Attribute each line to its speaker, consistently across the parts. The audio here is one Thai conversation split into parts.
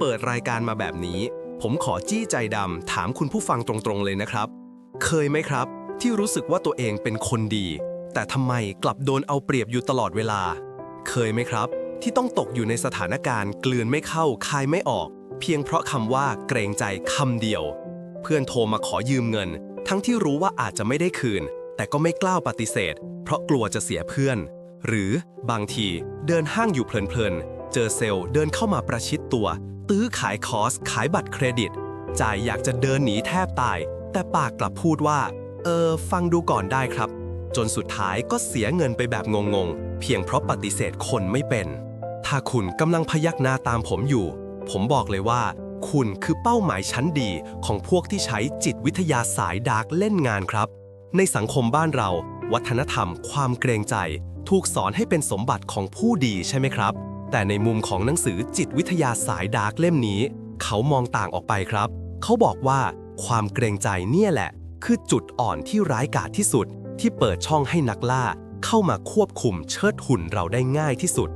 Speaker 1: เปิดรายการมาแบบนี้ ผมขอจี้ใจดำถามคุณผู้ฟังตรงๆเลยนะครับ เคยไหมครับ ที่รู้สึกว่าตัวเองเป็นคนดี แต่ทำไมกลับโดนเอาเปรียบอยู่ตลอดเวลา เคยไหมครับ ที่ต้องตกอยู่ในสถานการณ์ กลืนไม่เข้าคายไม่ออก เพียงเพราะคำว่าเกรงใจคำเดียว เพื่อนโทรมาขอยืมเงิน ทั้งที่รู้ว่าอาจจะไม่ได้คืน แต่ก็ไม่กล้าปฏิเสธ เพราะกลัวจะเสียเพื่อน หรือบางทีเดินห้างอยู่เพลินๆเจอเซลล์เดินเข้ามาประชิดตัว ตื้อขายคอร์สขายบัตรเครดิต จ่ายอยากจะเดินหนีแทบตาย แต่ปากกลับพูดว่า เออ ฟังดูก่อนได้ครับ จนสุดท้ายก็เสียเงินไปแบบงงๆ เพียงเพราะปฏิเสธคนไม่เป็น ถ้าคุณกำลังพยักหน้าตามผมอยู่ ผมบอกเลยว่า คุณคือเป้าหมายชั้นดีของพวกที่ใช้จิตวิทยาสายดาร์กเล่นงานครับ ในสังคมบ้านเรา วัฒนธรรม ความเกรงใจ ถูกสอนให้เป็นสมบัติของผู้ดีใช่ไหมครับ แต่ในมุมของหนังสือจิตวิทยาสายดาร์กเล่มนี้ เขามองต่างออกไปครับ เขาบอกว่าความเกรงใจเนี่ยแหละ คือจุดอ่อนที่ร้ายกาจที่สุด ที่เปิดช่องให้นักล่า เข้ามาควบคุมเชิดหุ่นเราได้ง่ายที่สุด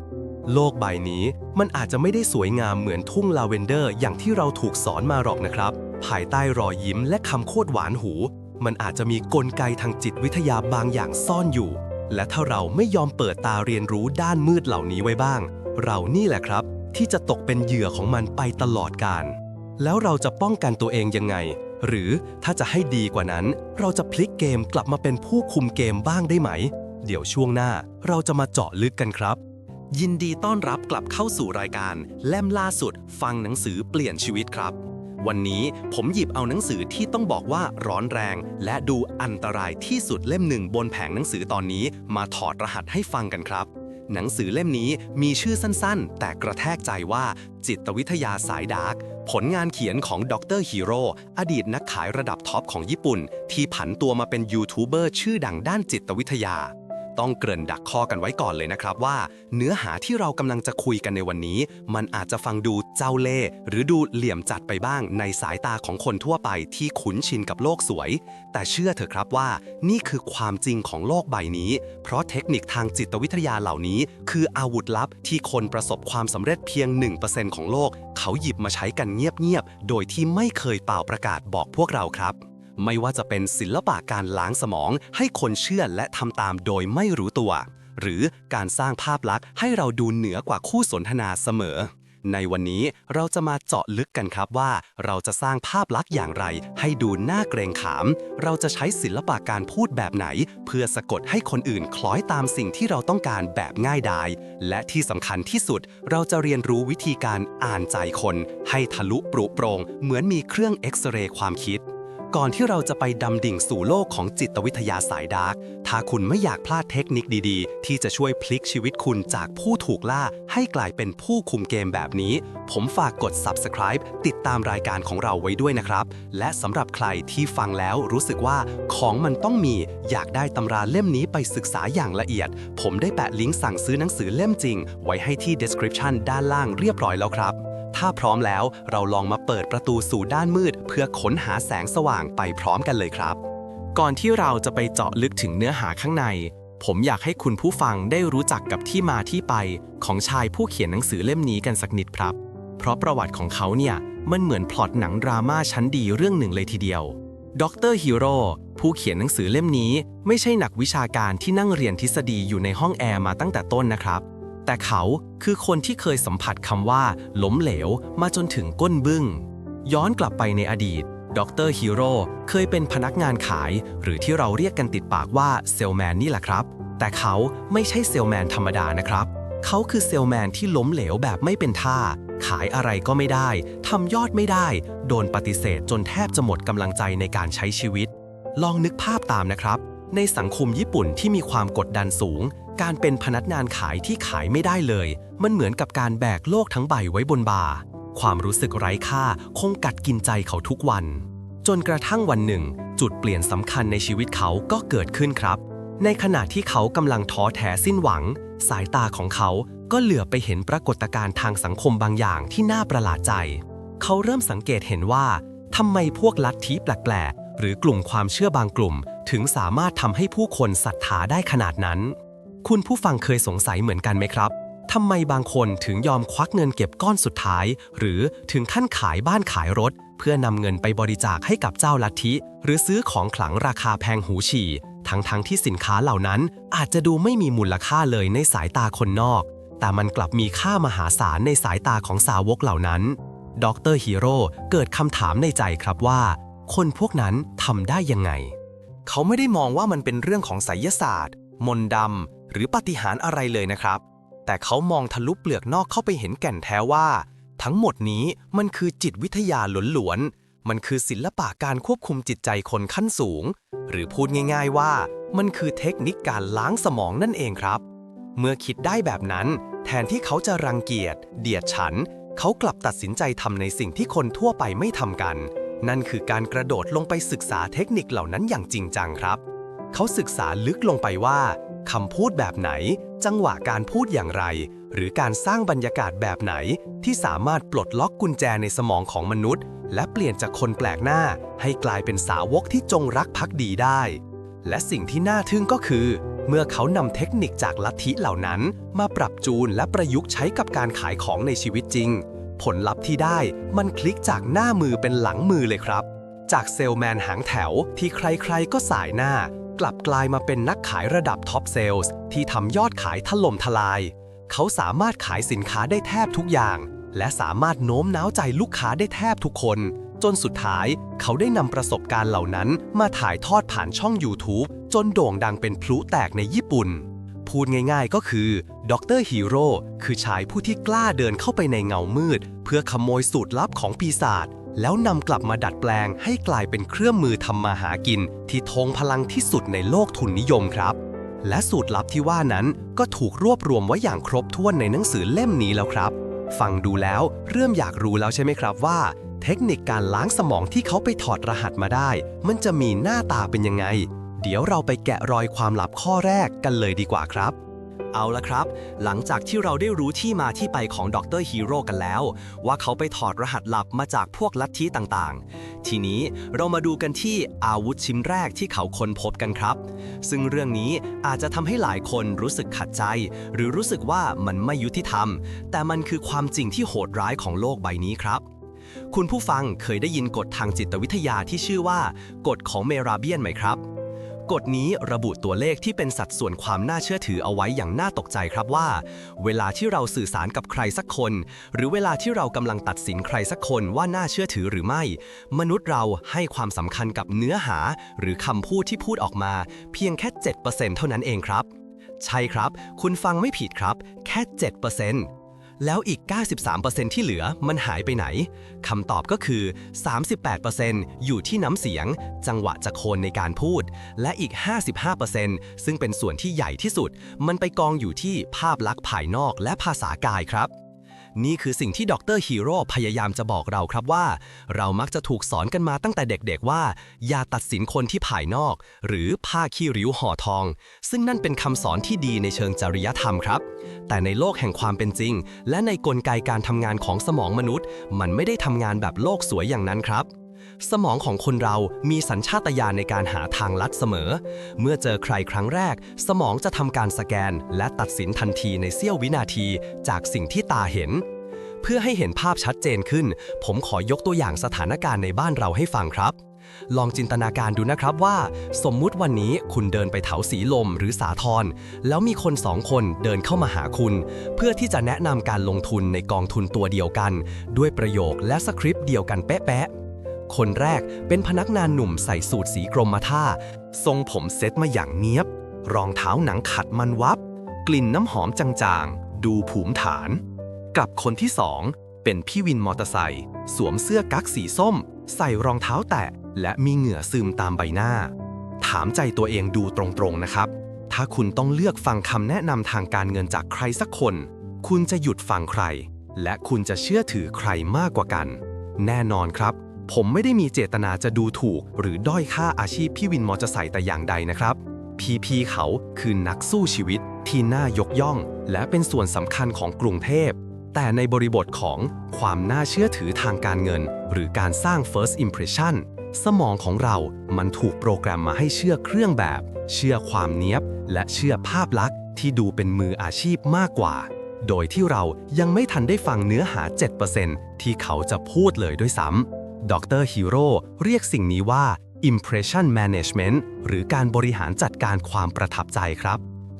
Speaker 1: โลกใบนี้มันอาจจะไม่ได้สวยงามเหมือนทุ่งลาเวนเดอร์อย่างที่เราถูกสอนมาหรอกนะครับ ภายใต้รอยยิ้มและคำโคตรหวานหู มันอาจจะมีกลไกทางจิตวิทยาบางอย่างซ่อนอยู่ และถ้าเราไม่ยอมเปิดตาเรียนรู้ด้านมืดเหล่านี้ไว้บ้าง เรานี่แหละครับ ที่จะตกเป็นเหยื่อของมันไปตลอดกาลแล้วเราจะป้องกันตัวเองยังไง หรือถ้าจะให้ดีกว่านั้น เราจะพลิกเกมกลับมาเป็นผู้คุมเกมบ้างได้ไหม เดี๋ยวช่วงหน้าเราจะมาเจาะลึกกันครับ ยินดีต้อนรับกลับเข้าสู่รายการเล่มล่าสุด ฟังหนังสือเปลี่ยนชีวิตครับวันนี้ผมหยิบเอาหนังสือที่ต้องบอกว่าร้อนแรง และดูอันตรายที่สุดเล่มหนึ่งบนแผงหนังสือตอนนี้มาถอดรหัสให้ฟังกันครับ หนังสือเล่มนี้มีชื่อสั้นๆ แต่กระแทกใจว่าจิตวิทยาสายดาร์ก ผลงานเขียนของดรฮีโร่อดีตนักขายระดับท็อปของญี่ปุ่น ที่ผันตัวมาเป็นยูทูบเบอร์ชื่อดังด้านจิตวิทยา ต้องเกริ่นดักข้อกันไว้ก่อนเลยนะครับว่า เนื้อหาที่เรากำลังจะคุยกันในวันนี้ มันอาจจะฟังดูเจ้าเล่หรือดูเหลี่ยมจัดไปบ้างในสายตาของคนทั่วไปที่คุ้นชินกับโลกสวย แต่เชื่อเถอะครับว่า นี่คือความจริงของโลกใบนี้ เพราะเทคนิคทางจิตวิทยาเหล่านี้ คืออาวุธลับที่คนประสบความสำเร็จเพียง 1%ของโลก เขาหยิบมาใช้กันเงียบๆโดยที่ไม่เคยเป่าประกาศบอกพวกเราครับ ไม่ว่าจะเป็นศิลปะการล้างสมองให้คนเชื่อและทำตามโดยไม่รู้ตัว หรือการสร้างภาพลักษณ์ให้เราดูเหนือกว่าคู่สนทนาเสมอ ในวันนี้เราจะมาเจาะลึกกันครับว่า เราจะสร้างภาพลักษณ์อย่างไร ให้ดูน่าเกรงขาม เราจะใช้ศิลปะการพูดแบบไหน เพื่อสะกดให้คนอื่นคล้อยตามสิ่งที่เราต้องการแบบง่ายดาย และที่สำคัญที่สุด เราจะเรียนรู้วิธีการอ่านใจคน ให้ทะลุปรุโปรงเหมือนมีเครื่องเอ็กซเรย์ความคิด ก่อนที่เราจะไปดำดิ่งสู่โลกของจิตวิทยาสายดาร์ก ถ้าคุณไม่อยากพลาดเทคนิคดีๆ ที่จะช่วยพลิกชีวิตคุณจากผู้ถูกล่า ให้กลายเป็นผู้คุมเกมแบบนี้ ผมฝากกด subscribe ติดตามรายการของเราไว้ด้วยนะครับ และสำหรับใครที่ฟังแล้วรู้สึกว่าของมันต้องมี อยากได้ตำราเล่มนี้ไปศึกษาอย่างละเอียด ผมได้แปะลิงก์สั่งซื้อหนังสือเล่มจริง ไว้ให้ที่ description ด้านล่างเรียบร้อยแล้วครับ ถ้าพร้อมแล้วเราลองมาเปิดประตูสู่ด้านมืด เพื่อค้นหาแสงสว่างไปพร้อมกันเลยครับ ก่อนที่เราจะไปเจาะลึกถึงเนื้อหาข้างใน ผมอยากให้คุณผู้ฟังได้รู้จักกับที่มาที่ไป ของชายผู้เขียนหนังสือเล่มนี้กันสักนิดครับ เพราะประวัติของเขาเนี่ยมันเหมือนพล็อตหนังดราม่าชั้นดีเรื่องหนึ่งเลยทีเดียวดรฮีโร่ผู้เขียนหนังสือเล่มนี้ ไม่ใช่นักวิชาการที่นั่งเรียนทฤษฎีอยู่ในห้องแอร์มาตั้งแต่ต้นนะครับ แต่เขาคือคนที่เคยสัมผัสคำว่าล้มเหลวมาจนถึงก้นบึ้ง ย้อนกลับไปในอดีต ดรฮีโร่เคยเป็นพนักงานขาย หรือที่เราเรียกกันติดปากว่าเซลแมนนี่แหละครับ แต่เขาไม่ใช่เซลแมนธรรมดานะครับ เขาคือเซลแมนที่ล้มเหลวแบบไม่เป็นท่า ขายอะไรก็ไม่ได้ทำยอดไม่ได้ โดนปฏิเสธจนแทบจะหมดกำลังใจในการใช้ชีวิต ลองนึกภาพตามนะครับ ในสังคมญี่ปุ่นที่มีความกดดันสูง การเป็นพนักงานขายที่ขายไม่ได้เลย มันเหมือนกับการแบกโลกทั้งใบไว้บนบ่า ความรู้สึกไร้ค่าคงกัดกินใจเขาทุกวัน จนกระทั่งวันหนึ่ง จุดเปลี่ยนสำคัญในชีวิตเขาก็เกิดขึ้นครับ ในขณะที่เขากำลังท้อแท้สิ้นหวัง สายตาของเขาก็เหลือไปเห็นปรากฏการณ์ทางสังคมบางอย่างที่น่าประหลาดใจ เขาเริ่มสังเกตเห็นว่าทำไมพวกลัทธิแปลกๆหรือกลุ่มความเชื่อบางกลุ่ม ถึงสามารถทำให้ผู้คนศรัทธาได้ขนาดนั้น คุณผู้ฟังเคยสงสัยเหมือนกันไหมครับทำไมบางคนถึงยอมควักเงินเก็บก้อนสุดท้าย หรือถึงขั้นขายบ้านขายรถ เพื่อนำเงินไปบริจาคให้กับเจ้าลัทธิ หรือซื้อของขลังราคาแพงหูฉี่ ทั้งๆทที่สินค้าเหล่านั้นอาจจะดูไม่มีมูลค่าเลยในสายตาคนนอก แต่มันกลับมีค่ามหาศาลในสายตาของสาวกเหล่านั้นดรฮีโร่เกิดคำถามในใจครับว่า คนพวกนั้นทำได้ยังไง เขาไม่ได้มองว่ามันเป็นเรื่องของไสยศาสตร์ มนต์ดำ หรือปาฏิหาริย์อะไรเลยนะครับ แต่เขามองทะลุเปลือกนอกเข้าไปเห็นแก่นแท้ว่า ทั้งหมดนี้มันคือจิตวิทยาหลวนๆ มันคือศิลปะการควบคุมจิตใจคนขั้นสูง หรือพูดง่าย ๆว่า มันคือเทคนิคการล้างสมองนั่นเองครับ เมื่อคิดได้แบบนั้น แทนที่เขาจะรังเกียจ เดียดฉัน เขากลับตัดสินใจทำในสิ่งที่คนทั่วไปไม่ทำกัน นั่นคือการกระโดดลงไปศึกษาเทคนิคเหล่านั้นอย่างจริงจังครับ เขาศึกษาลึกลงไปว่า คำพูดแบบไหน จังหวะการพูดอย่างไร หรือการสร้างบรรยากาศแบบไหน ที่สามารถปลดล็อกกุญแจในสมองของมนุษย์ และเปลี่ยนจากคนแปลกหน้า ให้กลายเป็นสาวกที่จงรักภักดีได้ และสิ่งที่น่าทึ่งก็คือ เมื่อเขานำเทคนิคจากลัทธิเหล่านั้น มาปรับจูนและประยุกต์ใช้กับการขายของในชีวิตจริง ผลลัพธ์ที่ได้มันคลิกจากหน้ามือเป็นหลังมือเลยครับ จากเซลแมนหางแถวที่ใครๆก็สายหน้า กลับกลายมาเป็นนักขายระดับท็อปเซลส์ที่ทำยอดขายถล่มทลาย เขาสามารถขายสินค้าได้แทบทุกอย่าง และสามารถโน้มน้าวใจลูกค้าได้แทบทุกคน จนสุดท้ายเขาได้นำประสบการณ์เหล่านั้น มาถ่ายทอดผ่านช่อง YouTube จนโด่งดังเป็นพลุแตกในญี่ปุ่น พูดง่ายๆก็คือดรฮีโร่คือชายผู้ที่กล้าเดินเข้าไปในเงามืด เพื่อขโมยสูตรลับของปีศาจ แล้วนำกลับมาดัดแปลงให้กลายเป็นเครื่องมือทำมาหากิน ที่ทงพลังที่สุดในโลกทุนนิยมครับ และสูตรลับที่ว่านั้นก็ถูกรวบรวมไว้อย่างครบถ้วนในหนังสือเล่มนี้แล้วครับ ฟังดูแล้วเริ่มอยากรู้แล้วใช่ไหมครับว่า เทคนิคการล้างสมองที่เขาไปถอดรหัสมาได้ มันจะมีหน้าตาเป็นยังไง เดี๋ยวเราไปแกะรอยความลับข้อแรกกันเลยดีกว่าครับ เอาละครับ หลังจากที่เราได้รู้ที่มาที่ไปของดรฮีโร่กันแล้ว ว่าเขาไปถอดรหัสลับมาจากพวกลัทธิต่างๆ ทีนี้เรามาดูกันที่อาวุธชิ้นแรกที่เขาค้นพบกันครับ ซึ่งเรื่องนี้อาจจะทำให้หลายคนรู้สึกขัดใจ หรือรู้สึกว่ามันไม่ยุติธรรม แต่มันคือความจริงที่โหดร้ายของโลกใบนี้ครับคุณผู้ฟังเคยได้ยินกฎทางจิตวิทยาที่ชื่อว่า กฎของเมราเบียนไหมครับ กฎนี้ระบุตัวเลขที่เป็นสัดส่วนความน่าเชื่อถือเอาไว้อย่างน่าตกใจครับว่า เวลาที่เราสื่อสารกับใครสักคน หรือเวลาที่เรากำลังตัดสินใครสักคนว่าน่าเชื่อถือหรือไม่ มนุษย์เราให้ความสำคัญกับเนื้อหา หรือคำพูดที่พูดออกมา เพียงแค่ 7%เท่านั้นเองครับ ใช่ครับ คุณฟังไม่ผิดครับ แค่ 7% แล้วอีก 93%ที่เหลือมันหายไปไหน คำตอบก็คือ 38%อยู่ที่น้ำเสียง จังหวะจะโคนในการพูด และอีก 55%ซึ่งเป็นส่วนที่ใหญ่ที่สุด มันไปกองอยู่ที่ภาพลักษณ์ภายนอกและภาษากายครับ นี่คือสิ่งที่ดรฮีโร่พยายามจะบอกเราครับว่า เรามักจะถูกสอนกันมาตั้งแต่เด็กๆว่า อย่าตัดสินคนที่ภายนอก หรือผ้าขี้ริ้วห่อทอง ซึ่งนั่นเป็นคำสอนที่ดีในเชิงจริยธรรมครับ แต่ในโลกแห่งความเป็นจริง และในกลไกการทำงานของสมองมนุษย์ มันไม่ได้ทำงานแบบโลกสวยอย่างนั้นครับ สมองของคนเรามีสัญชาตญาณในการหาทางลัดเสมอ เมื่อเจอใครครั้งแรก สมองจะทำการสแกน และตัดสินทันทีในเสี้ยววินาทีจากสิ่งที่ตาเห็น เพื่อให้เห็นภาพชัดเจนขึ้น ผมขอยกตัวอย่างสถานการณ์ในบ้านเราให้ฟังครับ ลองจินตนาการดูนะครับว่า สมมุติวันนี้คุณเดินไปแถวสีลมหรือสาทรแล้วมีคนสองคนเดินเข้ามาหาคุณ เพื่อที่จะแนะนำการลงทุนในกองทุนตัวเดียวกัน ด้วยประโยคและสคริปต์เดียวกันเป๊ะๆ คนแรกเป็นพนักงานหนุ่มใส่สูทสีกรมท่า ทรงผมเซ็ตมาอย่างเนี้ยบ รองเท้าหนังขัดมันวับ กลิ่นน้ำหอมจางๆ ดูผูมฐาน กับคนที่สองเป็นพี่วินมอเตอร์ไซค์สวมเสื้อกั๊กสีส้ม ใส่รองเท้าแตะ และมีเหงื่อซึมตามใบหน้า ถามใจตัวเองดูตรงๆนะครับ ถ้าคุณต้องเลือกฟังคำแนะนำทางการเงินจากใครสักคน คุณจะหยุดฟังใคร และคุณจะเชื่อถือใครมากกว่ากัน แน่นอนครับ ผมไม่ได้มีเจตนาจะดูถูก หรือด้อยค่าอาชีพพี่วินมอเตอร์ไซค์แต่อย่างใดนะครับ พีพีเขาคือนักสู้ชีวิตที่น่ายกย่อง และเป็นส่วนสำคัญของกรุงเทพ แต่ในบริบทของความน่าเชื่อถือทางการเงิน หรือการสร้าง first impression สมองของเรา มันถูกโปรแกรมมาให้เชื่อเครื่องแบบ เชื่อความเนี้ยบ และเชื่อภาพลักษณ์ที่ดูเป็นมืออาชีพมากกว่า โดยที่เรายังไม่ทันได้ฟังเนื้อหา 7%ที่เขาจะพูดเลยด้วยซ้ำ ดรฮีโร่เรียกสิ่งนี้ว่า impression management หรือการบริหารจัดการความประทับใจครับ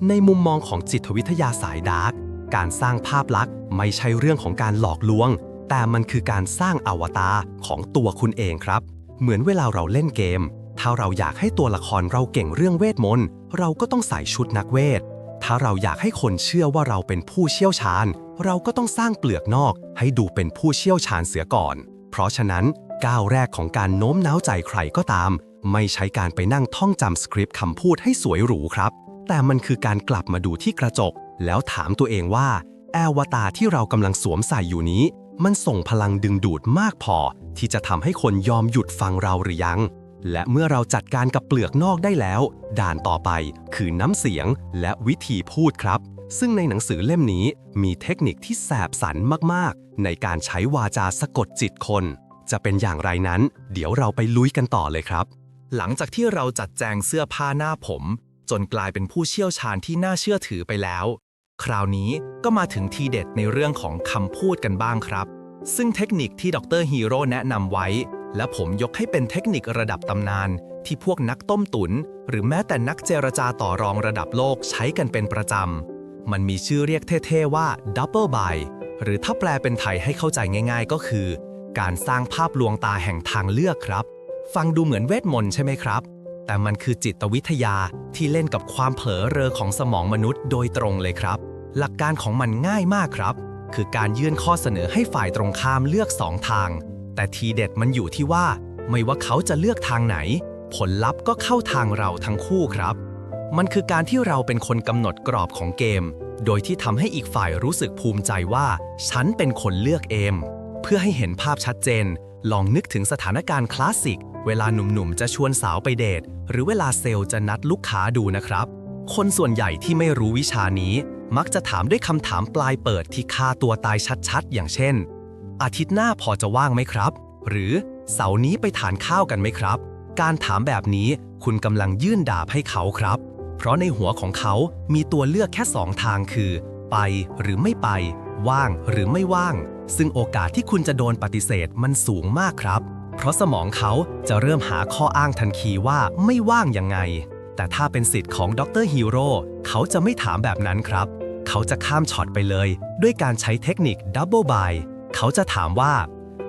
Speaker 1: ในมุมมองของจิตวิทยาสายดาร์กการสร้างภาพลักษณ์ไม่ใช่เรื่องของการหลอกลวง แต่มันคือการสร้างอวตารของตัวคุณเองครับ เหมือนเวลาเราเล่นเกม ถ้าเราอยากให้ตัวละครเราเก่งเรื่องเวทมนต์เราก็ต้องใส่ชุดนักเวท ถ้าเราอยากให้คนเชื่อว่าเราเป็นผู้เชี่ยวชาญ เราก็ต้องสร้างเปลือกนอก ให้ดูเป็นผู้เชี่ยวชาญเสียก่อน เพราะฉะนั้น ก้าวแรกของการโน้มน้าวใจใครก็ตาม ไม่ใช้การไปนั่งท่องจำสคริปต์คำพูดให้สวยหรูครับ แต่มันคือการกลับมาดูที่กระจก แล้วถามตัวเองว่า แอวตาที่เรากำลังสวมใส่อยู่นี้ มันส่งพลังดึงดูดมากพอ ที่จะทำให้คนยอมหยุดฟังเราหรือยัง และเมื่อเราจัดการกับเปลือกนอกได้แล้ว ด่านต่อไปคือน้ำเสียงและวิธีพูดครับซึ่งในหนังสือเล่มนี้มีเทคนิคที่แสบสันมาก ๆ ในการใช้วาจาสะกดจิตคน จะเป็นอย่างไรนั้น เดี๋ยวเราไปลุยกันต่อเลยครับ
Speaker 2: หลังจากที่เราจัดแจงเสื้อผ้าหน้าผม จนกลายเป็นผู้เชี่ยวชาญที่น่าเชื่อถือไปแล้ว คราวนี้ก็มาถึงทีเด็ดในเรื่องของคำพูดกันบ้างครับ ซึ่งเทคนิคที่ดรฮีโร่แนะนำไว้ และผมยกให้เป็นเทคนิคระดับตำนาน ที่พวกนักต้มตุน หรือแม้แต่นักเจรจาต่อรองระดับโลกใช้กันเป็นประจำมันมีชื่อเรียกเท่ๆว่า double buy หรือถ้าแปลเป็นไทยให้เข้าใจง่าย ๆ ก็คือ การสร้างภาพลวงตาแห่งทางเลือกครับ ฟังดูเหมือนเวทมนต์ใช่ไหมครับ แต่มันคือจิตวิทยาที่เล่นกับความเผลอเรอของสมองมนุษย์โดยตรงเลยครับ หลักการของมันง่ายมากครับ คือการยื่นข้อเสนอให้ฝ่ายตรงข้ามเลือกสองทาง แต่ทีเด็ดมันอยู่ที่ว่า ไม่ว่าเขาจะเลือกทางไหน ผลลัพธ์ก็เข้าทางเราทั้งคู่ครับ มันคือการที่เราเป็นคนกำหนดกรอบของเกม โดยที่ทำให้อีกฝ่ายรู้สึกภูมิใจว่า ฉันเป็นคนเลือกเอง เพื่อให้เห็นภาพชัดเจน ลองนึกถึงสถานการณ์คลาสสิก เวลาหนุ่มๆ จะชวนสาวไปเดท หรือเวลาเซลล์จะนัดลูกค้าดูนะครับ คนส่วนใหญ่ที่ไม่รู้วิชานี้ มักจะถามด้วยคำถามปลายเปิดที่ฆ่าตัวตายชัดๆ อย่างเช่น อาทิตย์หน้าพอจะว่างไหมครับ หรือเสาร์นี้ไปทานข้าวกันไหมครับ การถามแบบนี้คุณกำลังยื่นดาบให้เขาครับ เพราะในหัวของเขามีตัวเลือกแค่สองทางคือ ไปหรือไม่ไป ว่างหรือไม่ว่าง ซึ่งโอกาสที่คุณจะโดนปฏิเสธมันสูงมากครับ เพราะสมองเขาจะเริ่มหาข้ออ้างทันทีว่าไม่ว่างยังไง แต่ถ้าเป็นสิทธิ์ของดรฮีโร่เขาจะไม่ถามแบบนั้นครับ เขาจะข้ามช็อตไปเลย ด้วยการใช้เทคนิคดับเบิลบายเขาจะถามว่า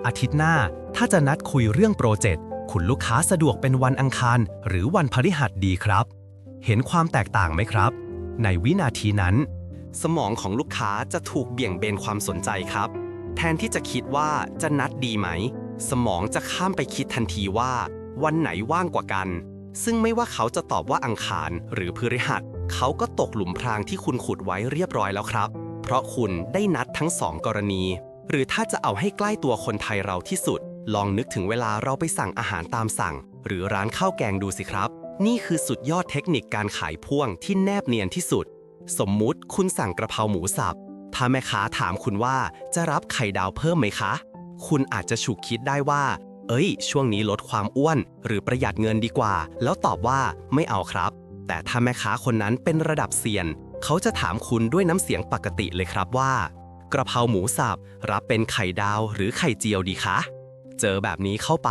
Speaker 2: อาทิตย์หน้าถ้าจะนัดคุยเรื่องโปรเจกต์คุณลูกค้าสะดวกเป็นวันอังคาร หรือวันพฤหัสดีครับ เห็นความแตกต่างไหมครับ ในวินาทีนั้น
Speaker 1: สมองของลูกค้าจะถูกเบี่ยงเบนความสนใจครับ แทนที่จะคิดว่าจะนัดดีไหม สมองจะข้ามไปคิดทันทีว่า วันไหนว่างกว่ากัน ซึ่งไม่ว่าเขาจะตอบว่าอังคารหรือพฤหัส เขาก็ตกหลุมพรางที่คุณขุดไว้เรียบร้อยแล้วครับ เพราะคุณได้นัดทั้งสองกรณี หรือถ้าจะเอาให้ใกล้ตัวคนไทยเราที่สุด ลองนึกถึงเวลาเราไปสั่งอาหารตามสั่ง หรือร้านข้าวแกงดูสิครับ นี่คือสุดยอดเทคนิคการขายพ่วงที่แนบเนียนที่สุด สมมุติคุณสั่งกระเพราหมูสับ ถ้าแม่ค้าถามคุณว่าจะรับไข่ดาวเพิ่มไหมคะ คุณอาจจะฉุกคิดได้ว่า เอ้ย ช่วงนี้ลดความอ้วน หรือประหยัดเงินดีกว่า แล้วตอบว่าไม่เอาครับ แต่ถ้าแม่ค้าคนนั้นเป็นระดับเซียน เขาจะถามคุณด้วยน้ำเสียงปกติเลยครับว่า กระเพราหมูสับรับเป็นไข่ดาวหรือไข่เจียวดีคะเจอแบบนี้เข้าไป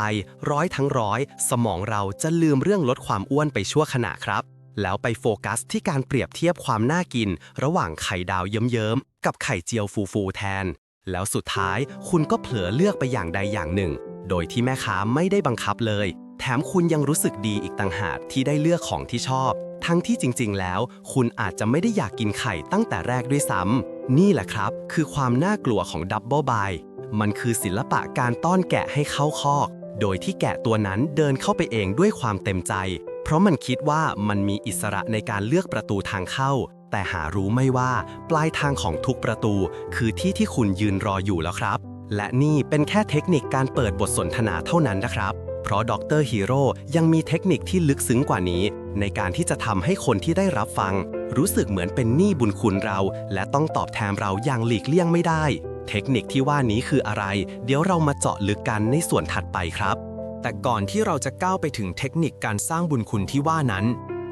Speaker 1: ร้อยทั้งร้อย สมองเราจะลืมเรื่องลดความอ้วนไปชั่วขณะครับ แล้วไปโฟกัสที่การเปรียบเทียบความน่ากิน ระหว่างไข่ดาวเยิ้มๆ กับไข่เจียวฟูๆแทน แล้วสุดท้ายคุณก็เผลอเลือกไปอย่างใดอย่างหนึ่ง โดยที่แม่ค้าไม่ได้บังคับเลย แถมคุณยังรู้สึกดีอีกต่างหากที่ได้เลือกของที่ชอบ ทั้งที่จริงๆ แล้ว คุณอาจจะไม่ได้อยากกินไข่ตั้งแต่แรกด้วยซ้ำนี่แหละครับ คือความน่ากลัวของดับเบิลบายมันคือศิลปะการต้อนแกะให้เข้าคอก โดยที่แกะตัวนั้นเดินเข้าไปเองด้วยความเต็มใจ เพราะมันคิดว่ามันมีอิสระในการเลือกประตูทางเข้า แต่หารู้ไม่ว่าปลายทางของทุกประตู คือที่ที่คุณยืนรออยู่แล้วครับ และนี่เป็นแค่เทคนิคการเปิดบทสนทนาเท่านั้นนะครับ เพราะดรฮีโร่ยังมีเทคนิคที่ลึกซึ้งกว่านี้ ในการที่จะทำให้คนที่ได้รับฟัง รู้สึกเหมือนเป็นหนี้บุญคุณเรา และต้องตอบแทนเราอย่างหลีกเลี่ยงไม่ได้ เทคนิคที่ว่านี้คืออะไร เดี๋ยวเรามาเจาะลึกกันในส่วนถัดไปครับ
Speaker 2: แต่ก่อนที่เราจะก้าวไปถึงเทคนิคการสร้างบุญคุณที่ว่านั้น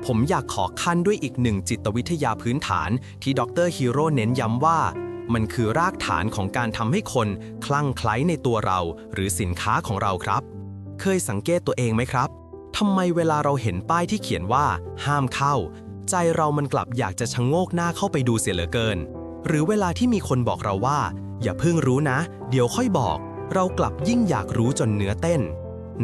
Speaker 2: ผมอยากขอขั้นด้วยอีกหนึ่งจิตวิทยาพื้นฐานที่ดรฮีโร่เน้นย้ำว่า
Speaker 1: มันคือรากฐานของการทำให้คนคลั่งไคล้ในตัวเรา หรือสินค้าของเราครับ เคยสังเกตตัวเองไหมครับทำไมเวลาเราเห็นป้ายที่เขียนว่า ห้ามเข้า ใจเรามันกลับอยากจะชะโงกหน้าเข้าไปดูเสียเหลือเกิน หรือเวลาที่มีคนบอกเราว่า อย่าเพิ่งรู้นะ เดี๋ยวค่อยบอก เรากลับยิ่งอยากรู้จนเนื้อเต้น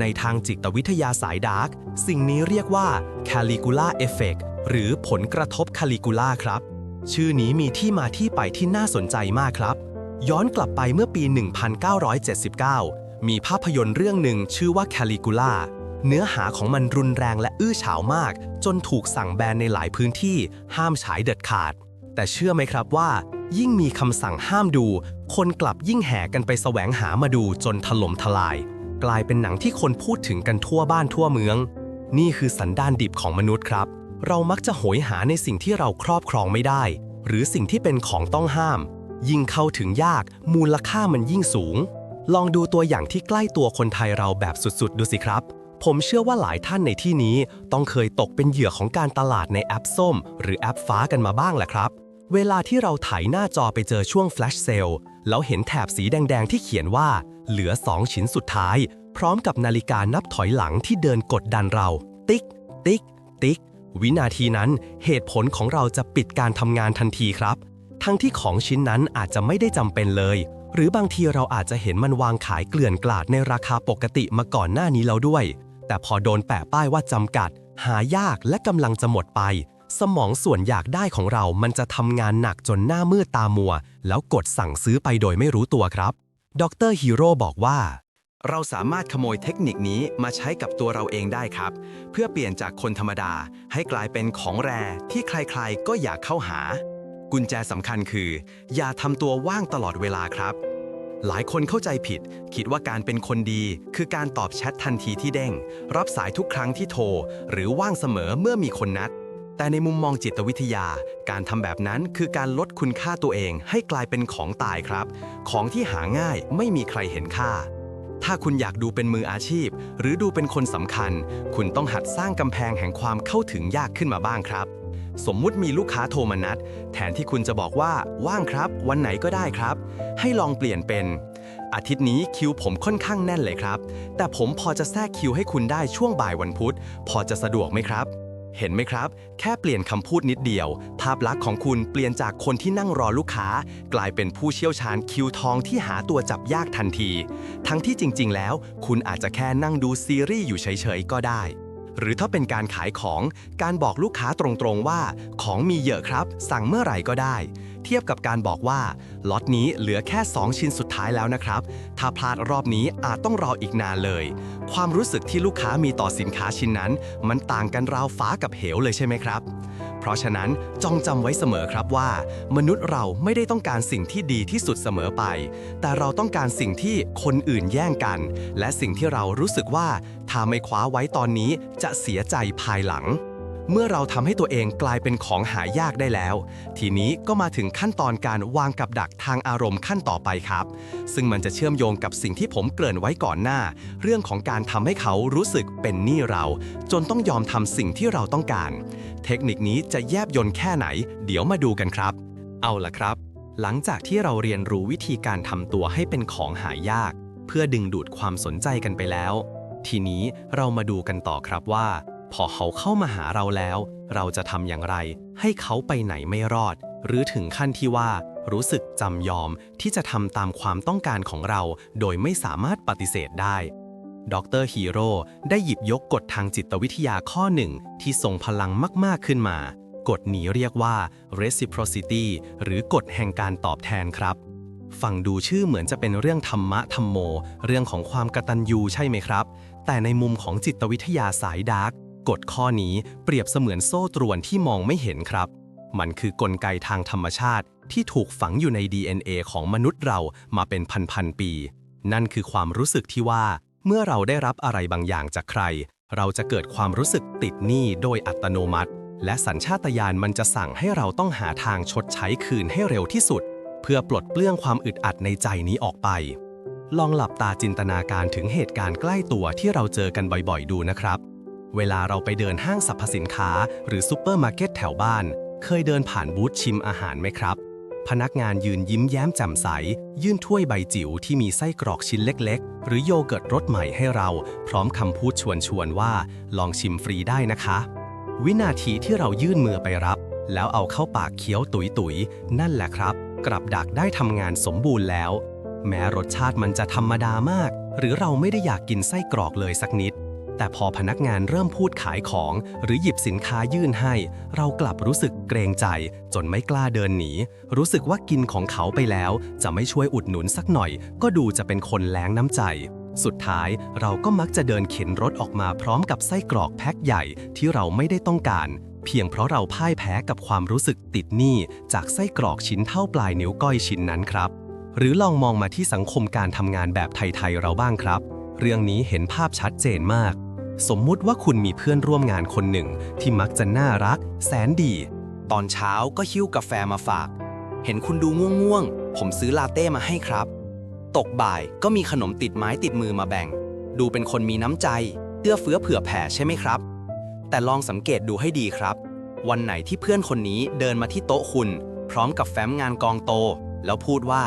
Speaker 1: ในทางจิตวิทยาสายดาร์กสิ่งนี้เรียกว่า Caligula Effect หรือผลกระทบคาลิกูล่าครับ ชื่อนี้มีที่มาที่ไปที่น่าสนใจมากครับ ย้อนกลับไปเมื่อปี 1979 มีภาพยนตร์เรื่องหนึ่งชื่อว่า Caligula เนื้อหาของมันรุนแรงและอื้อฉาวมาก จนถูกสั่งแบนในหลายพื้นที่ห้ามฉายเด็ดขาด แต่เชื่อไหมครับว่า ยิ่งมีคำสั่งห้ามดู คนกลับยิ่งแห่กันไปแสวงหามาดูจนถล่มทลาย กลายเป็นหนังที่คนพูดถึงกันทั่วบ้านทั่วเมือง นี่คือสันดานดิบของมนุษย์ครับ เรามักจะโหยหาในสิ่งที่เราครอบครองไม่ได้ หรือสิ่งที่เป็นของต้องห้าม ยิ่งเข้าถึงยาก มูลค่ามันยิ่งสูง ลองดูตัวอย่างที่ใกล้ตัวคนไทยเราแบบสุดๆ ดูสิครับ ผมเชื่อว่าหลายท่านในที่นี้ ต้องเคยตกเป็นเหยื่อของการตลาดในแอปส้ม หรือแอปฟ้ากันมาบ้างแหละครับเวลาที่เราถ่ายหน้าจอไปเจอช่วง flash sale แล้วเห็นแถบสีแดง ๆ ที่เขียนว่า เหลือ2ชิ้นสุดท้าย พร้อมกับนาฬิกานับถอยหลังที่เดินกดดันเรา ติ๊ก ติ๊ก ติ๊ก วินาทีนั้นเหตุผลของเราจะปิดการทำงานทันทีครับ ทั้งที่ของชิ้นนั้นอาจจะไม่ได้จำเป็นเลย หรือบางทีเราอาจจะเห็นมันวางขายเกลื่อนกลาดในราคาปกติมาก่อนหน้านี้แล้วด้วย แต่พอโดนแปะป้ายว่าจำกัด หายากและกำลังจะหมดไปสมองส่วนอยากได้ของเรามันจะทำงานหนักจนหน้ามืดตามัว แล้วกดสั่งซื้อไปโดยไม่รู้ตัวครับ ดรฮีโร่บอกว่า เราสามารถขโมยเทคนิคนี้มาใช้กับตัวเราเองได้ครับ เพื่อเปลี่ยนจากคนธรรมดาให้กลายเป็นของแรที่ใครๆ ก็อยากเข้าหา กุญแจสำคัญคือ อย่าทำตัวว่างตลอดเวลาครับ หลายคนเข้าใจผิด คิดว่าการเป็นคนดี คือการตอบแชททันทีที่เด้ง รับสายทุกครั้งที่โทร หรือว่างเสมอเมื่อมีคนนัด แต่ในมุมมองจิตวิทยา การทำแบบนั้นคือการลดคุณค่าตัวเองให้กลายเป็นของตายครับ ของที่หาง่ายไม่มีใครเห็นค่า ถ้าคุณอยากดูเป็นมืออาชีพ หรือดูเป็นคนสำคัญ คุณต้องหัดสร้างกำแพงแห่งความเข้าถึงยากขึ้นมาบ้างครับ สมมุติมีลูกค้าโทรมานัด แทนที่คุณจะบอกว่าว่างครับ วันไหนก็ได้ครับ ให้ลองเปลี่ยนเป็น อาทิตย์นี้คิวผมค่อนข้างแน่นเลยครับ แต่ผมพอจะแทรกคิวให้คุณได้ช่วงบ่ายวันพุธ พอจะสะดวกไหมครับ เห็นไหมครับ แค่เปลี่ยนคำพูดนิดเดียว ภาพลักษณ์ของคุณเปลี่ยนจากคนที่นั่งรอลูกค้า กลายเป็นผู้เชี่ยวชาญคิวทองที่หาตัวจับยากทันที ทั้งที่จริง ๆ แล้ว คุณอาจจะแค่นั่งดูซีรีส์อยู่เฉย ๆ ก็ได้ หรือถ้าเป็นการขายของ การบอกลูกค้าตรง ๆ ว่า ของมีเยอะครับ สั่งเมื่อไหร่ก็ได้ เทียบกับการบอกว่าล็อตนี้เหลือแค่ 2 ชิ้นสุดท้ายแล้วนะครับ ถ้าพลาดรอบนี้อาจต้องรออีกนานเลย ความรู้สึกที่ลูกค้ามีต่อสินค้าชิ้นนั้น มันต่างกันราวฟ้ากับเหวเลยใช่ไหมครับ เพราะฉะนั้นจองจำไว้เสมอครับว่า มนุษย์เราไม่ได้ต้องการสิ่งที่ดีที่สุดเสมอไป แต่เราต้องการสิ่งที่คนอื่นแย่งกัน และสิ่งที่เรารู้สึกว่าถ้าไม่คว้าไว้ตอนนี้จะเสียใจภายหลัง เมื่อเราทำให้ตัวเองกลายเป็นของหายากได้แล้ว ทีนี้ก็มาถึงขั้นตอนการวางกับดักทางอารมณ์ขั้นต่อไปครับ ซึ่งมันจะเชื่อมโยงกับสิ่งที่ผมเกริ่นไว้ก่อนหน้า เรื่องของการทำให้เขารู้สึกเป็นหนี้เรา จนต้องยอมทำสิ่งที่เราต้องการ เทคนิคนี้จะแยบยนแค่ไหน เดี๋ยวมาดูกันครับ เอาล่ะครับ หลังจากที่เราเรียนรู้วิธีการทำตัวให้เป็นของหายาก เพื่อดึงดูดความสนใจกันไปแล้ว ทีนี้เรามาดูกันต่อครับว่า พอเขาเข้ามาหาเราแล้ว เราจะทำอย่างไร ให้เขาไปไหนไม่รอด หรือถึงขั้นที่ว่า รู้สึกจำยอมที่จะทำตามความต้องการของเรา โดยไม่สามารถปฏิเสธได้ดรฮีโร่ได้หยิบยกกฎทางจิตวิทยาข้อหนึ่ง ที่ทรงพลังมาก ๆ ขึ้นมา กฎนี้เรียกว่า reciprocity หรือกฎแห่งการตอบแทนครับ ฟังดูชื่อเหมือนจะเป็นเรื่องธรรมะธรรมโม เรื่องของความกตัญญูใช่ไหมครับ แต่ในมุมของจิตวิทยาสายดาร์ก กฎข้อนี้เปรียบเสมือนโซ่ตรวนที่มองไม่เห็นครับ มันคือกลไกทางธรรมชาติที่ถูกฝังอยู่ใน DNA ของมนุษย์เรามาเป็นพันๆปี นั่นคือความรู้สึกที่ว่า เมื่อเราได้รับอะไรบางอย่างจากใคร เราจะเกิดความรู้สึกติดหนี้โดยอัตโนมัติ และสัญชาตญาณมันจะสั่งให้เราต้องหาทางชดใช้คืนให้เร็วที่สุด เพื่อปลดเปลื้องความอึดอัดในใจนี้ออกไป ลองหลับตาจินตนาการถึงเหตุการณ์ใกล้ตัวที่เราเจอกันบ่อยๆ ดูนะครับ เวลาเราไปเดินห้างสรรพสินค้า หรือซูเปอร์มาร์เก็ตแถวบ้าน เคยเดินผ่านบูธชิมอาหารไหมครับ พนักงานยืนยิ้มแย้มแจ่มใส ยื่นถ้วยใบจิ๋วที่มีไส้กรอกชิ้นเล็ก ๆ หรือโยเกิร์ตรสใหม่ให้เรา พร้อมคำพูดชวนๆว่า ลองชิมฟรีได้นะคะ วินาทีที่เรายื่นมือไปรับ แล้วเอาเข้าปากเคี้ยวตุยๆนั่นแหละครับ กลับดักได้ทำงานสมบูรณ์แล้ว แม้รสชาติมันจะธรรมดามาก หรือเราไม่ได้อยากกินไส้กรอกเลยสักนิด แต่พอพนักงานเริ่มพูดขายของ หรือหยิบสินค้ายื่นให้ เรากลับรู้สึกเกรงใจ จนไม่กล้าเดินหนี รู้สึกว่ากินของเขาไปแล้ว จะไม่ช่วยอุดหนุนสักหน่อย ก็ดูจะเป็นคนแล้งน้ำใจ สุดท้ายเราก็มักจะเดินเข็นรถออกมาพร้อมกับไส้กรอกแพ็คใหญ่ที่เราไม่ได้ต้องการ เพียงเพราะเราพ่ายแพ้กับความรู้สึกติดหนี้จากไส้กรอกชิ้นเท่าปลายนิ้วก้อยชิ้นนั้นครับ หรือลองมองมาที่สังคมการทำงานแบบไทยๆเราบ้างครับ เรื่องนี้เห็นภาพชัดเจนมาก สมมุติว่าคุณมีเพื่อนร่วมงานคนหนึ่งที่มักจะน่ารัก แสนดี ตอนเช้าก็หิ้วกาแฟมาฝาก เห็นคุณดูง่วงๆ ผมซื้อลาเต้มาให้ครับ ตกบ่ายก็มีขนมติดไม้ติดมือมาแบ่ง ดูเป็นคนมีน้ำใจเอื้อเฟื้อเผื่อแผ่ใช่ไหมครับ แต่ลองสังเกตดูให้ดีครับ วันไหนที่เพื่อนคนนี้เดินมาที่โต๊ะคุณ พร้อมกับแฟ้มงานกองโต แล้วพูดว่า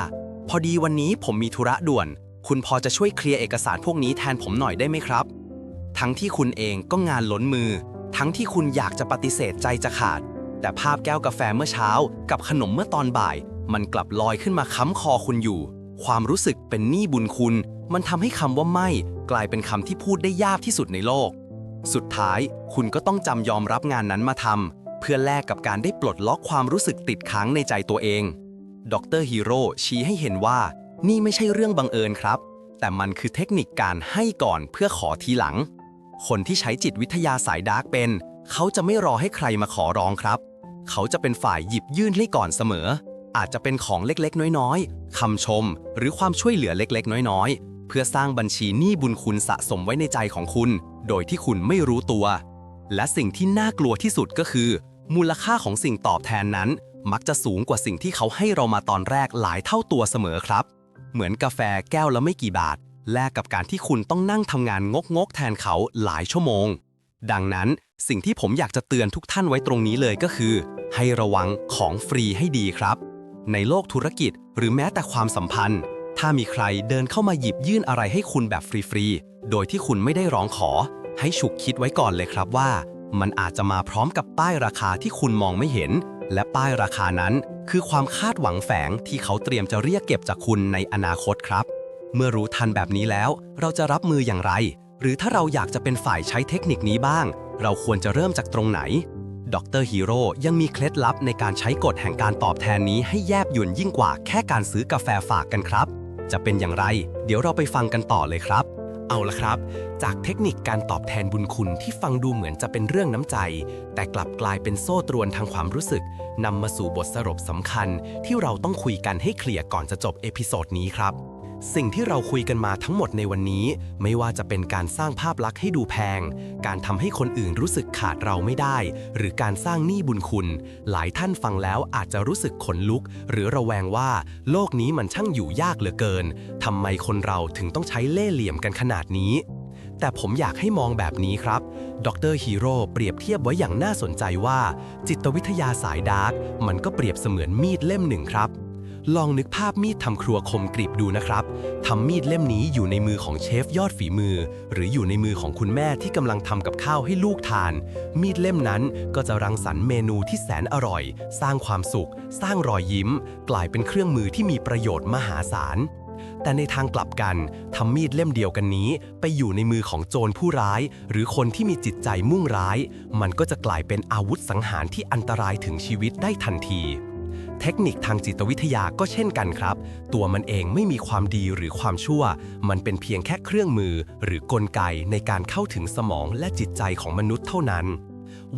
Speaker 1: พอดีวันนี้ผมมีธุระด่วน คุณพอจะช่วยเคลียร์เอกสารพวกนี้แทนผมหน่อยได้ไหมครับ ทั้งที่คุณเองก็งานล้นมือ ทั้งที่คุณอยากจะปฏิเสธใจจะขาด แต่ภาพแก้วกาแฟเมื่อเช้า กับขนมเมื่อตอนบ่าย มันกลับลอยขึ้นมาค้ำคอคุณอยู่ ความรู้สึกเป็นหนี้บุญคุณ มันทำให้คำว่าไม่ กลายเป็นคำที่พูดได้ยากที่สุดในโลก สุดท้ายคุณก็ต้องจำยอมรับงานนั้นมาทำเพื่อแลกกับการได้ปลดล็อกความรู้สึกติดค้างในใจตัวเอง ดรฮีโร่ชี้ให้เห็นว่า นี่ไม่ใช่เรื่องบังเอิญครับ แต่มันคือเทคนิคการให้ก่อนเพื่อขอทีหลัง คนที่ใช้จิตวิทยาสายดาร์กเป็น เขาจะไม่รอให้ใครมาขอร้องครับ เขาจะเป็นฝ่ายหยิบยื่นให้ก่อนเสมอ อาจจะเป็นของเล็กๆ น้อยๆคำชม หรือความช่วยเหลือเล็กๆ น้อยๆ เพื่อสร้างบัญชีหนี้บุญคุณสะสมไว้ในใจของคุณ โดยที่คุณไม่รู้ตัว และสิ่งที่น่ากลัวที่สุดก็คือ มูลค่าของสิ่งตอบแทนนั้น มักจะสูงกว่าสิ่งที่เขาให้เรามาตอนแรกหลายเท่าตัวเสมอครับ เหมือนกาแฟแก้วละไม่กี่บาท แลกกับการที่คุณต้องนั่งทำงานงกๆแทนเขาหลายชั่วโมง ดังนั้นสิ่งที่ผมอยากจะเตือนทุกท่านไว้ตรงนี้เลยก็คือ ให้ระวังของฟรีให้ดีครับ ในโลกธุรกิจหรือแม้แต่ความสัมพันธ์ ถ้ามีใครเดินเข้ามาหยิบยื่นอะไรให้คุณแบบฟรีๆ โดยที่คุณไม่ได้ร้องขอ ให้ฉุกคิดไว้ก่อนเลยครับว่า มันอาจจะมาพร้อมกับป้ายราคาที่คุณมองไม่เห็น และป้ายราคานั้นคือความคาดหวังแฝงที่เขาเตรียมจะเรียกเก็บจากคุณในอนาคตครับ เมื่อรู้ทันแบบนี้แล้ว เราจะรับมืออย่างไร หรือถ้าเราอยากจะเป็นฝ่ายใช้เทคนิคนี้บ้าง เราควรจะเริ่มจากตรงไหนดรฮีโร่ยังมีเคล็ดลับในการใช้กฎแห่งการตอบแทนนี้ให้แยบยลยิ่งกว่าแค่การซื้อกาแฟฝากกันครับ จะเป็นอย่างไร เดี๋ยวเราไปฟังกันต่อเลยครับ เอาละครับ จากเทคนิคการตอบแทนบุญคุณที่ฟังดูเหมือนจะเป็นเรื่องน้ำใจ แต่กลับกลายเป็นโซ่ตรวนทางความรู้สึกนำมาสู่บทสรุปสำคัญ ที่เราต้องคุยกันให้เคลียร์ก่อนจะจบเอพิโซดนี้ครับ สิ่งที่เราคุยกันมาทั้งหมดในวันนี้ ไม่ว่าจะเป็นการสร้างภาพลักษณ์ให้ดูแพง การทำให้คนอื่นรู้สึกขาดเราไม่ได้ หรือการสร้างหนี้บุญคุณ หลายท่านฟังแล้วอาจจะรู้สึกขนลุก หรือระแวงว่า โลกนี้มันช่างอยู่ยากเหลือเกินทำไมคนเราถึงต้องใช้เล่ห์เหลี่ยมกันขนาดนี้ แต่ผมอยากให้มองแบบนี้ครับ ดรฮีโร่เปรียบเทียบไว้อย่างน่าสนใจว่า จิตวิทยาสายดาร์กมันก็เปรียบเสมือนมีดเล่มหนึ่งครับ ลองนึกภาพมีดทำครัวคมกริบดูนะครับ ทำมีดเล่มนี้อยู่ในมือของเชฟยอดฝีมือ หรืออยู่ในมือของคุณแม่ที่กำลังทำกับข้าวให้ลูกทาน มีดเล่มนั้นก็จะรังสรรค์เมนูที่แสนอร่อย สร้างความสุข สร้างรอยยิ้ม กลายเป็นเครื่องมือที่มีประโยชน์มหาศาลแต่ในทางกลับกันทำมีดเล่มเดียวกันนี้ ไปอยู่ในมือของโจรผู้ร้าย หรือคนที่มีจิตใจมุ่งร้าย มันก็จะกลายเป็นอาวุธสังหารที่อันตรายถึงชีวิตได้ทันที เทคนิคทางจิตวิทยาก็เช่นกันครับ ตัวมันเองไม่มีความดีหรือความชั่ว มันเป็นเพียงแค่เครื่องมือ หรือกลไกในการเข้าถึงสมองและจิตใจของมนุษย์เท่านั้น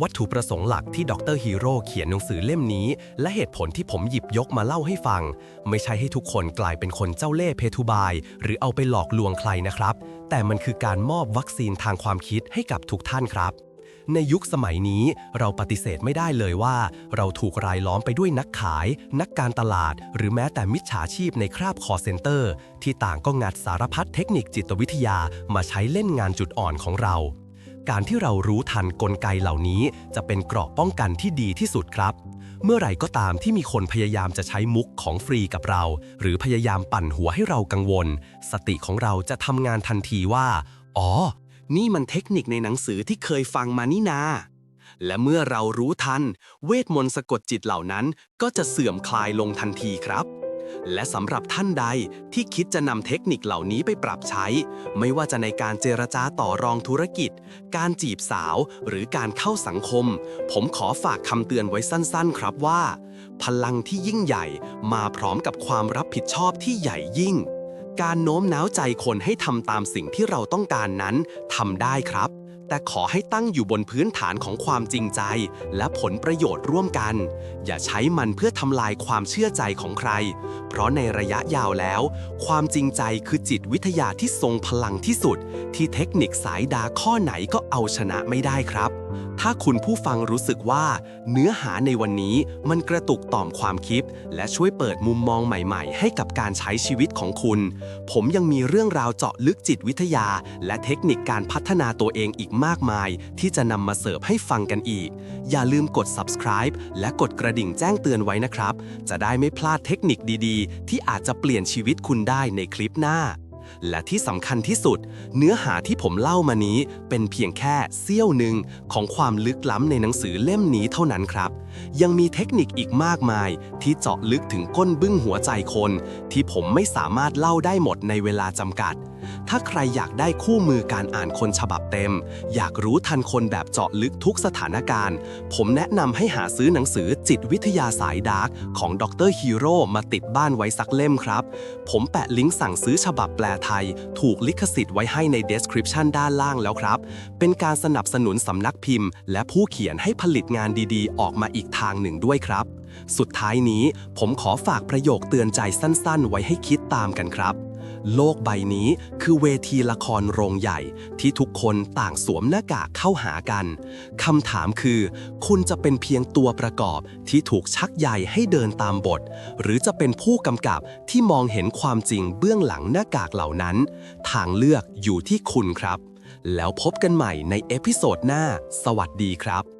Speaker 1: วัตถุประสงค์หลักที่ดรฮีโร่เขียนหนังสือเล่มนี้ และเหตุผลที่ผมหยิบยกมาเล่าให้ฟัง ไม่ใช่ให้ทุกคนกลายเป็นคนเจ้าเล่ห์เพทุบาย หรือเอาไปหลอกลวงใครนะครับ แต่มันคือการมอบวัคซีนทางความคิดให้กับทุกท่านครับ ในยุคสมัยนี้เราปฏิเสธไม่ได้เลยว่า เราถูกรายล้อมไปด้วยนักขาย นักการตลาด หรือแม้แต่มิจฉาชีพในคราบคอเซ็นเตอร์ ที่ต่างก็งัดสารพัดเทคนิคจิตวิทยามาใช้เล่นงานจุดอ่อนของเรา การที่เรารู้ทันกลไกเหล่านี้ จะเป็นเกราะป้องกันที่ดีที่สุดครับ เมื่อไหร่ก็ตามที่มีคนพยายามจะใช้มุกของฟรีกับเรา หรือพยายามปั่นหัวให้เรากังวล สติของเราจะทำงานทันทีว่าอ๋อ นี่มันเทคนิคในหนังสือที่เคยฟังมานี่นา และเมื่อเรารู้ทัน เวทมนต์สะกดจิตเหล่านั้นก็จะเสื่อมคลายลงทันทีครับ และสำหรับท่านใดที่คิดจะนำเทคนิคเหล่านี้ไปปรับใช้ ไม่ว่าจะในการเจรจาต่อรองธุรกิจ การจีบสาวหรือการเข้าสังคม ผมขอฝากคำเตือนไว้สั้นๆ ครับว่า พลังที่ยิ่งใหญ่มาพร้อมกับความรับผิดชอบที่ใหญ่ยิ่ง การโน้มน้าวใจคนให้ทำตามสิ่งที่เราต้องการนั้นทำได้ครับ แต่ขอให้ตั้งอยู่บนพื้นฐานของความจริงใจ และผลประโยชน์ร่วมกัน อย่าใช้มันเพื่อทำลายความเชื่อใจของใคร เพราะในระยะยาวแล้ว ความจริงใจคือจิตวิทยาที่ทรงพลังที่สุด ที่เทคนิคสายดาข้อไหนก็เอาชนะไม่ได้ครับ ถ้าคุณผู้ฟังรู้สึกว่า เนื้อหาในวันนี้มันกระตุกต่อมความคิด และช่วยเปิดมุมมองใหม่ๆ ให้กับการใช้ชีวิตของคุณ ผมยังมีเรื่องราวเจาะลึกจิตวิทยา และเทคนิคการพัฒนาตัวเองอีกมากมาย ที่จะนำมาเสิร์ฟให้ฟังกันอีก อย่าลืมกด subscribe และกดกระดิ่งแจ้งเตือนไว้นะครับ จะได้ไม่พลาดเทคนิคดีๆ ที่อาจจะเปลี่ยนชีวิตคุณได้ในคลิปหน้า และที่สำคัญที่สุด เนื้อหาที่ผมเล่ามานี้เป็นเพียงแค่เสี้ยวหนึ่งของความลึกล้ำในหนังสือเล่มนี้เท่านั้นครับ ยังมีเทคนิคอีกมากมาย ที่เจาะลึกถึงก้นบึ้งหัวใจคน ที่ผมไม่สามารถเล่าได้หมดในเวลาจำกัด ถ้าใครอยากได้คู่มือการอ่านคนฉบับเต็ม อยากรู้ทันคนแบบเจาะลึกทุกสถานการณ์ ผมแนะนำให้หาซื้อหนังสือจิตวิทยาสายดาร์กของดรฮีโร่มาติดบ้านไว้สักเล่มครับ ผมแปะลิงก์สั่งซื้อฉบับแปลไทย ถูกลิขสิทธิ์ไว้ให้ใน description ด้านล่างแล้วครับ เป็นการสนับสนุนสำนักพิมพ์ และผู้เขียนให้ผลิตงานดีๆ ออกมาอีกทางหนึ่งด้วยครับ สุดท้ายนี้ผมขอฝากประโยคเตือนใจสั้นๆ ไว้ให้คิดตามกันครับ โลกใบนี้คือเวทีละครโรงใหญ่ ที่ทุกคนต่างสวมหน้ากากเข้าหากันคำถามคือ คุณจะเป็นเพียงตัวประกอบที่ถูกชักใยให้เดินตามบท หรือจะเป็นผู้กำกับที่มองเห็นความจริงเบื้องหลังหน้ากากเหล่านั้น ทางเลือกอยู่ที่คุณครับ แล้วพบกันใหม่ในเอพิโซดหน้า สวัสดีครับ